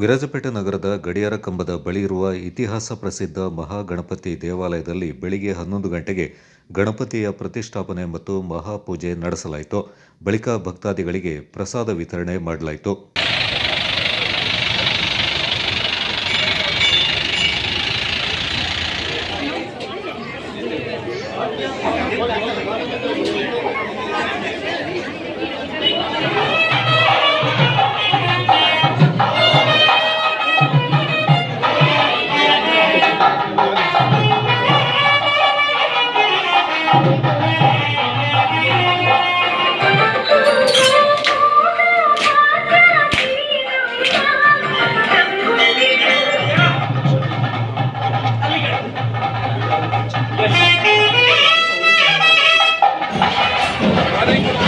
ವಿರಾಜಪೇಟೆ ನಗರದ ಗಡಿಯಾರ ಕಂಬದ ಬಳಿ ಇರುವ ಇತಿಹಾಸ ಪ್ರಸಿದ್ಧ ಮಹಾಗಣಪತಿ ದೇವಾಲಯದಲ್ಲಿ ಬೆಳಿಗ್ಗೆ ಹನ್ನೊಂದು ಗಂಟೆಗೆ ಗಣಪತಿಯ ಪ್ರತಿಷ್ಠಾಪನೆ ಮತ್ತು ಮಹಾಪೂಜೆ ನಡೆಸಲಾಯಿತು. ಬಳಿಕ ಭಕ್ತಾದಿಗಳಿಗೆ ಪ್ರಸಾದ ವಿತರಣೆ ಮಾಡಲಾಯಿತು.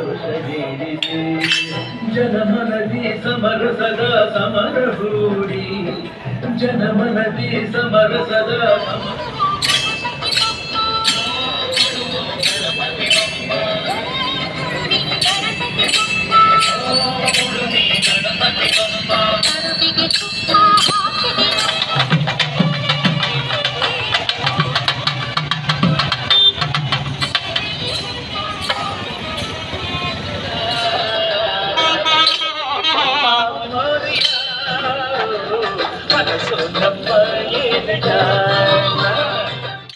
ಗೌರಿ ಜನಮನದಿ ಸಮರ ಸದಾ ಸಮರ ಹೂಡಿ ಜನಮನದಿ ಸಮರ ಸದಾ ಸಮರ ಕರುವಿಗೆ ತುಪ್ಪ ಹಾಕಿದೆ Krishna.